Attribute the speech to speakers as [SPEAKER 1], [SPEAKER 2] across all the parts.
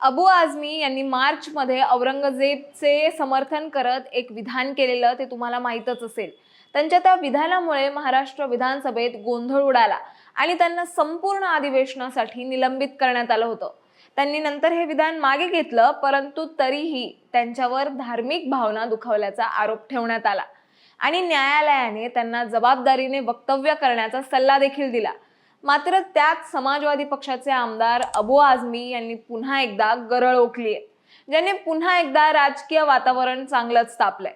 [SPEAKER 1] अबू आझमी यांनी मार्चमध्ये औरंगजेबचे समर्थन करत एक विधान केलेलं ते तुम्हाला माहीतच असेल. त्यांच्या त्या विधानामुळे महाराष्ट्र विधानसभेत गोंधळ उडाला आणि त्यांना संपूर्ण अधिवेशनासाठी निलंबित करण्यात आलं होतं. त्यांनी नंतर हे विधान मागे घेतलं परंतु तरीही त्यांच्यावर धार्मिक भावना दुखावल्याचा आरोप ठेवण्यात आला. आणि न्यायालयाने त्यांना जबाबदारीने वक्तव्य करण्याचा सल्ला देखील दिला. मात्र त्यात समाजवादी पक्षाचे आमदार अबू आझमी यांनी पुन्हा एकदा गरळ ओकली आहे ज्याने पुन्हा एकदा राजकीय वातावरण चांगलंच तापलंय.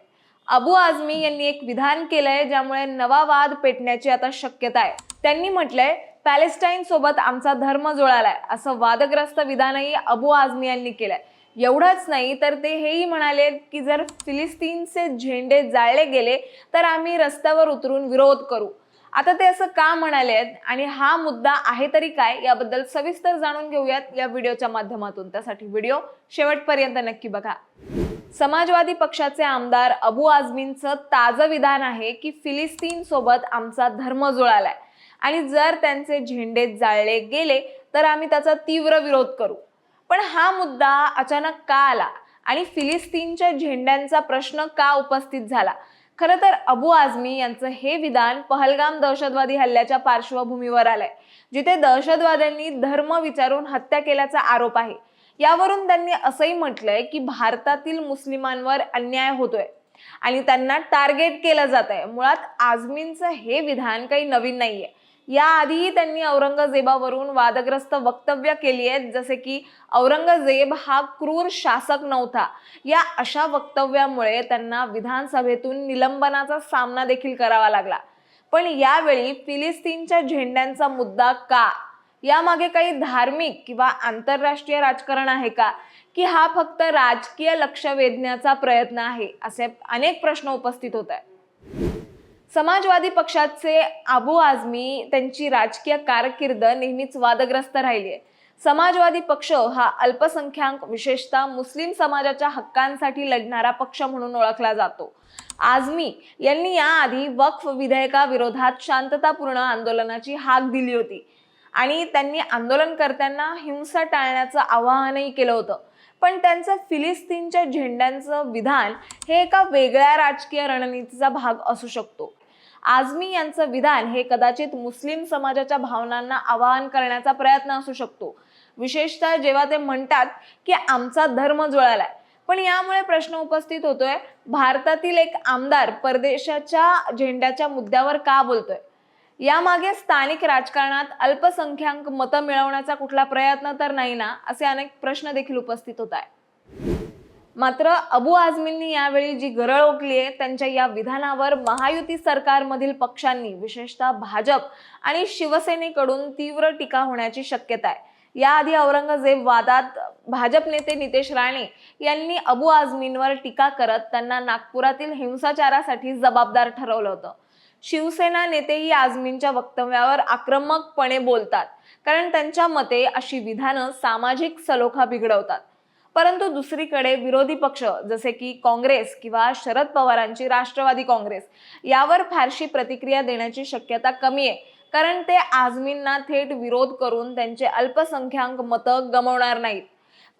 [SPEAKER 1] अबू आझमी यांनी एक विधान केलंय ज्यामुळे नवा वाद पेटण्याची आता शक्यता आहे. त्यांनी म्हटलंय पॅलेस्टाईन सोबत आमचा धर्म जुळालाय. असं वादग्रस्त विधानही अबू आझमी यांनी केलंय. एवढंच नाही तर ते हेही म्हणाले की जर फिलिस्तीनचे झेंडे जाळले गेले तर आम्ही रस्त्यावर उतरून विरोध करू. आता ते असं का म्हणाले आहेत? आणि हा मुद्दा आहे तरी काय? याबद्दल सविस्तर जाणून घेऊयात या व्हिडिओच्या माध्यमातून. त्यासाठी व्हिडिओ शेवटपर्यंत नक्की बघा. समाजवादी पक्षाचे आमदार अबू आझमींचं ताजं विधान आहे की फिलिस्तीन सोबत आमचा धर्म जुळालाय. आणि जर त्यांचे झेंडे जाळले गेले तर आम्ही त्याचा तीव्र विरोध करू. पण हा मुद्दा अचानक का आला? आणि फिलिस्तीनच्या झेंड्यांचा प्रश्न का उपस्थित झाला? खरं तर अबू आझमी यांचं हे विधान पहलगाम दहशतवादी हल्ल्याच्या पार्श्वभूमीवर आलंय जिथे दहशतवाद्यांनी धर्म विचारून हत्या केल्याचा आरोप आहे. यावरून त्यांनी असंही म्हटलंय की भारतातील मुस्लिमांवर अन्याय होतोय आणि त्यांना टार्गेट केलं जात आहे मुळात आझमींचं हे विधान काही नवीन नाहीये. याआधीही त्यांनी औरंगजेबावरून वादग्रस्त वक्तव्य केली आहेत जसे की औरंगजेब हा क्रूर शासक नव्हता. या अशा वक्तव्यामुळे त्यांना विधानसभेतून निलंबनाचा सामना देखील करावा लागला. पण यावेळी फिलिस्तीनच्या झेंड्यांचा मुद्दा का? यामागे काही धार्मिक किंवा आंतरराष्ट्रीय राजकारण आहे का? की हा फक्त राजकीय लक्ष वेधण्याचा प्रयत्न आहे असे अनेक प्रश्न उपस्थित होत आहेत. समाजवादी पक्षाचे आबू आझमी त्यांची राजकीय कारकीर्द नेहमीच वादग्रस्त राहिली आहे समाजवादी पक्ष हा अल्पसंख्याक विशेषतः मुस्लिम समाजाच्या हक्कांसाठी लढणारा पक्ष म्हणून ओळखला जातो. आझमी यांनी याआधी वक्फ विधेयकाविरोधात शांततापूर्ण आंदोलनाची हाक दिली होती आणि त्यांनी आंदोलनकर्त्यांना हिंसा टाळण्याचं आवाहनही केलं होतं. पण त्यांचं फिलिस्तीनच्या झेंड्यांचं विधान हे एका वेगळ्या राजकीय रणनीतीचा भाग असू शकतो. आझमी यांचं विधान हे कदाचित मुस्लिम समाजाच्या भावनांना आवाहन करण्याचा प्रयत्न असू शकतो. विशेषतः जेव्हा ते म्हणतात की आमचा धर्म जुळालाय. पण यामुळे प्रश्न उपस्थित होतोय भारतातील एक आमदार परदेशाच्या झेंड्याच्या मुद्द्यावर का बोलतोय? यामागे स्थानिक राजकारणात अल्पसंख्याक मतं मिळवण्याचा कुठला प्रयत्न तर नाही ना असे अनेक प्रश्न देखील उपस्थित होत आहे मात्र अबू आझमींनी यावेळी जी गरळ ओकली आहे त्यांच्या या विधानावर महायुती सरकारमधील पक्षांनी विशेषतः भाजप आणि शिवसेनेकडून तीव्र टीका होण्याची शक्यता आहे. याआधी औरंगजेब वादात भाजप नेते नितेश राणे यांनी अबू आझमींवर टीका करत त्यांना नागपुरातील हिंसाचारासाठी जबाबदार ठरवलं होतं. शिवसेना नेतेही आझमींच्या वक्तव्यावर आक्रमकपणे बोलतात कारण त्यांच्या मते अशी विधानं सामाजिक सलोखा बिघडवतात. परंतु दुसरीकडे विरोधी पक्ष जसे की काँग्रेस किंवा शरद पवारांची राष्ट्रवादी काँग्रेस यावर फारशी प्रतिक्रिया देण्याची शक्यता कमी आहे. कारण ते आझमींना थेट विरोध करून त्यांचे अल्पसंख्याक मतं गमवणार नाहीत.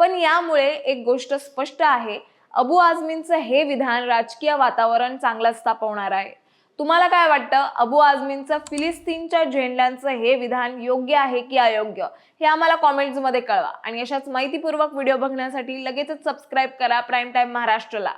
[SPEAKER 1] पण यामुळे एक गोष्ट स्पष्ट आहे अबू आझमींचं हे विधान राजकीय वातावरण चांगलंच तापवणार आहे. तुम्हाला काय वाटतं? अबू आझमींचं फिलिस्तीनच्या झेंड्यांचं हे विधान योग्य आहे की अयोग्य? हे आम्हाला कॉमेंट्समध्ये कळवा. आणि अशाच माहितीपूर्वक व्हिडिओ बघण्यासाठी लगेचच सबस्क्राईब करा. Prime time महाराष्ट्रला.